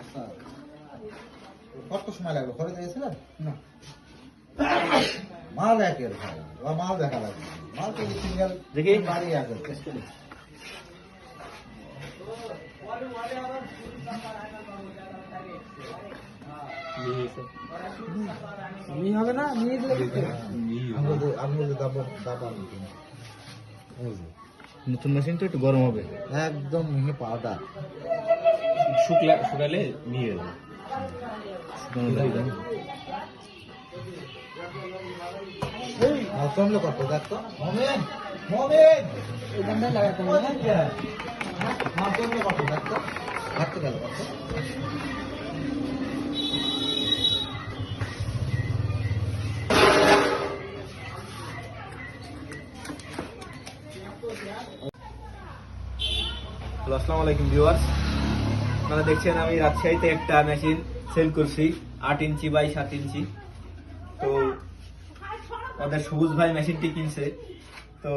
আচ্ছা। কত সময় লাগবে? ঘরে গিয়েছিলেন না। মাল একের ভাই মাল দেখা লাগবে। মাল তো সিঙ্গেল দেখি। বাড়ি একের মি হবে না? মি দিলে। আমি দাবো দাবা নতুন মেশিন তো একটু গরম হবে। একদম মিহি পাউডার শুকলা শুকালে নিয়ে যাবে মাল কমলে কত? দেখ তো। মমিন মমিন! এই গানটাই লাগাতে হবে না? মাল কমলে কত? দেখ তো। হাঁটতে গেল। কত হ্যালো আসসালামু আলাইকুম ভিউয়ার্স আপনারা দেখছেন আমি রাজশাহীতে একটা মেশিন সেল করছি আট ইঞ্চি বাই সাত ইঞ্চি। তো ওদের সবুজ ভাই মেশিনটি কিনছে। তো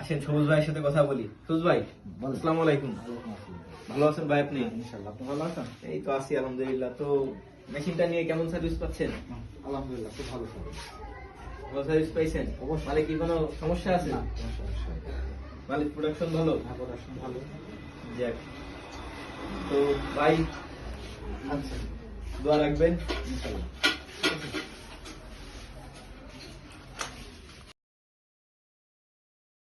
আসেন সবুজ ভাইয়ের সাথে কথা বলি। সবুজ ভাই। আসসালামু আলাইকুম ভালো আছেন ভাই আপনি? ইনশাল্লাহ আপনি ভালো আছেন? এই তো আছি আলহামদুলিল্লাহ। তো মেশিনটা নিয়ে কেমন সার্ভিস পাচ্ছেন? আলহামদুলিল্লাহ খুব ভালো খবর ভালো সার্ভিস পাইছেন? অবশ্যই। মানে কি কোনো সমস্যা আছে? না। মালিক প্রোডাকশন ভালো? হ্যাঁ, ভালো। যাক। তো ভাই আচ্ছা। দোয়া রাখবেন। ইনশাল্লাহ।